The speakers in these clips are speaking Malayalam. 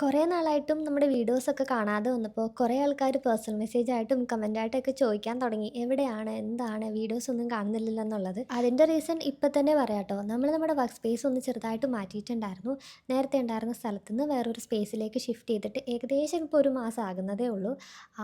കുറേ നാളായിട്ടും നമ്മുടെ വീഡിയോസൊക്കെ കാണാതെ വന്നപ്പോൾ കുറേ ആൾക്കാർ പേഴ്സണൽ മെസ്സേജായിട്ടും കമന്റായിട്ടൊക്കെ ചോദിക്കാൻ തുടങ്ങി. എവിടെയാണ്? എന്താണ്? വീഡിയോസ് ഒന്നും കാണുന്നില്ലല്ലോ എന്നുള്ളത്. അതിന്റെ റീസൺ ഇപ്പം തന്നെ പറയാട്ടോ നമ്മൾ നമ്മുടെ വർക്ക് സ്പേസ് ഒന്ന് ചെറുതായിട്ട് മാറ്റിയിട്ടുണ്ടായിരുന്നു. നേരത്തെ ഉണ്ടായിരുന്ന സ്ഥലത്തു നിന്ന് വേറൊരു സ്പേസിലേക്ക് ഷിഫ്റ്റ് ചെയ്തിട്ട് ഏകദേശം ഇപ്പോൾ ഒരു മാസം ആകുന്നതേ ഉള്ളൂ.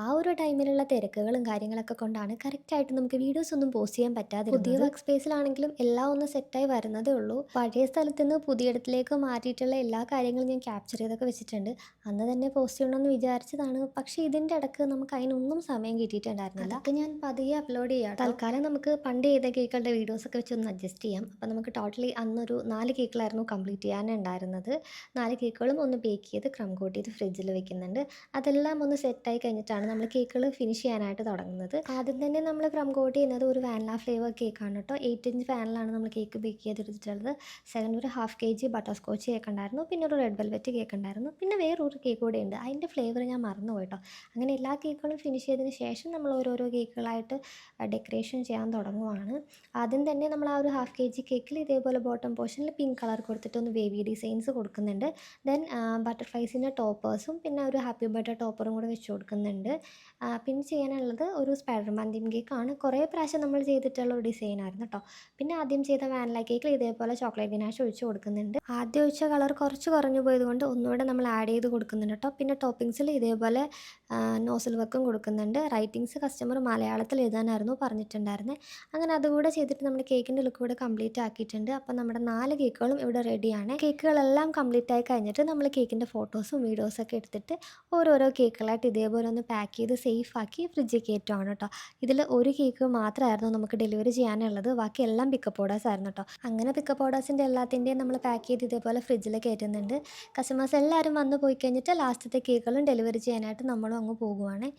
ആ ഒരു ടൈമിലുള്ള തിരക്കുകളും കാര്യങ്ങളൊക്കെ കൊണ്ടാണ് കറക്റ്റായിട്ട് നമുക്ക് വീഡിയോസ് ഒന്നും പോസ്റ്റ് ചെയ്യാൻ പറ്റാതെ പുതിയ വർക്ക് സ്പേസിലാണെങ്കിലും എല്ലാം ഒന്ന് സെറ്റായി വരുന്നതേ ഉള്ളൂ. പഴയ സ്ഥലത്തു നിന്ന് പുതിയ പുതിയിടത്തിലേക്ക് മാറ്റിയിട്ടുള്ള എല്ലാ കാര്യങ്ങളും ഞാൻ ക്യാപ്ചർ ചെയ്തൊക്കെ വെച്ചിട്ടുണ്ട്. അന്ന് തന്നെ പോസ്റ്റ് ചെയ്യണമെന്ന് വിചാരിച്ചതാണ്. പക്ഷേ ഇതിന്റെ ഇടയ്ക്ക് നമുക്ക് അതിനൊന്നും സമയം കിട്ടിയിട്ടുണ്ടായിരുന്നില്ല. അതൊക്കെ ഞാൻ പതിയെ അപ്ലോഡ് ചെയ്യാം തൽക്കാലം നമുക്ക് പണ്ട് ചെയ്ത കേക്കുകളുടെ വീഡിയോസൊക്കെ വെച്ച് ഒന്ന് അഡ്ജസ്റ്റ് ചെയ്യാം. അപ്പോൾ നമുക്ക് ടോട്ടലി അന്നൊരു നാല് കേക്കുകളായിരുന്നു കംപ്ലീറ്റ് ചെയ്യാനുണ്ടായിരുന്നത് നാല് കേക്കുകളും ഒന്ന് ബേക്ക് ചെയ്ത് ക്രം കോട്ട് ചെയ്ത് ഫ്രിഡ്ജിൽ വെക്കുന്നുണ്ട്. അതെല്ലാം ഒന്ന് സെറ്റായി കഴിഞ്ഞിട്ടാണ് നമ്മൾ കേക്കുകൾ ഫിനിഷ് ചെയ്യാനായിട്ട് തുടങ്ങുന്നത്. ആദ്യം തന്നെ നമ്മൾ ക്രം കോട്ട് ചെയ്യുന്നത് ഒരു വാനില ഫ്ലേവർ കേക്കാണ് കേട്ടോ. എയ്റ്റ് ഇഞ്ച് പാനിലാണ് നമ്മൾ കേക്ക് ബേക്ക് ചെയ്തെടുത്തിട്ടുള്ളത്. സെക്കൻഡ് ഒരു half K G butterscotch cake ഉണ്ടായിരുന്നു. പിന്നെ ഒരു റെഡ് വെൽവെറ്റ് കേക്ക് ഉണ്ടായിരുന്നു. പിന്നെ വേറൊരു കേക്ക് കൂടെ ഉണ്ട്. അതിന്റെ ഫ്ലേവർ ഞാൻ മറന്നു പോയിട്ടോ അങ്ങനെ എല്ലാ കേക്കുകളും ഫിനിഷ് ചെയ്തതിന് ശേഷം നമ്മൾ ഓരോരോ കേക്കുകളായിട്ട് ഡെക്കറേഷൻ ചെയ്യാൻ തുടങ്ങുവാണ്. ആദ്യം തന്നെ നമ്മൾ ആ ഒരു ഹാഫ് കെ ജി കേക്കിൽ ഇതേപോലെ ബോട്ടം പോർഷനിൽ പിങ്ക് കളർ കൊടുത്തിട്ട് ഒന്ന് വേവി ഡിസൈൻസ് കൊടുക്കുന്നുണ്ട്. ദെൻ ബട്ടർഫ്ലൈസിന്റെ ടോപ്പേഴ്സും പിന്നെ ഒരു ഹാപ്പി ബർത്ത് ടോപ്പറും കൂടെ വെച്ച് കൊടുക്കുന്നുണ്ട്. പിന്നെ ചെയ്യാനുള്ളത് ഒരു സ്പൈഡർമാൻ തീം കേക്കാണ് കുറേ പ്രാവശ്യം നമ്മൾ ചെയ്തിട്ടുള്ള ഒരു ഡിസൈൻ ആയിരുന്നു കേട്ടോ പിന്നെ ആദ്യം ചെയ്ത വാനില കേക്കിൽ ഇതേപോലെ ചോക്ലേറ്റ് ഗനാഷ് ഒഴിച്ച് കൊടുക്കുന്നുണ്ട്. ആദ്യം ഒഴിച്ച കളർ കുറച്ച് കുറഞ്ഞു പോയതുകൊണ്ട് ഒന്നുകൂടെ നമ്മൾ ആഡ് ചെയ്ത് കൊടുക്കുന്നുണ്ട് കേട്ടോ പിന്നെ ടോപ്പിങ്സിൽ ഇതേപോലെ നോസൽ വർക്കും കൊടുക്കുന്നുണ്ട്. റൈറ്റിങ്സ് കസ്റ്റമർ മലയാളത്തിൽ എഴുതാനായിരുന്നു പറഞ്ഞിട്ടുണ്ടായിരുന്നത് അങ്ങനെ അതുകൂടെ ചെയ്തിട്ട് നമ്മുടെ കേക്കിന്റെ ലുക്ക് കൂടെ കംപ്ലീറ്റ് ആക്കിയിട്ടുണ്ട്. അപ്പോൾ നമ്മുടെ നാല് കേക്കുകളും ഇവിടെ റെഡിയാണ് കേക്കുകളെല്ലാം കംപ്ലീറ്റ് ആയി കഴിഞ്ഞിട്ട് നമ്മൾ കേക്കിന്റെ ഫോട്ടോസും വീഡിയോസൊക്കെ എടുത്തിട്ട് ഓരോരോ കേക്കുകളായിട്ട് ഇതേപോലെ ഒന്ന് പാക്ക് ചെയ്ത് സേഫ് ആക്കി ഫ്രിഡ്ജിൽ കയറ്റുവാണ് കേട്ടോ ഇതിൽ ഒരു കേക്ക് മാത്രമായിരുന്നു നമുക്ക് ഡെലിവറി ചെയ്യാനുള്ളത്. ബാക്കി എല്ലാം പിക്കപ്പ് ഓർഡേഴ്സ് ആയിരുന്നു കേട്ടോ അങ്ങനെ പിക്കപ്പ് ഓർഡേഴ്സിന്റെ എല്ലാത്തിന്റെയും നമ്മൾ പാക്ക് ചെയ്ത് ഇതേപോലെ ഫ്രിഡ്ജിൽ കയറ്റുന്നുണ്ട്. കസ്റ്റമേഴ്സ് എല്ലാവരും പോയി കഴിഞ്ഞിട്ട് ലാസ്റ്റത്തെ കേക്കുകളും ഡെലിവറി ചെയ്യാനായിട്ട് നമ്മളും അങ്ങ് പോകുവാണ്.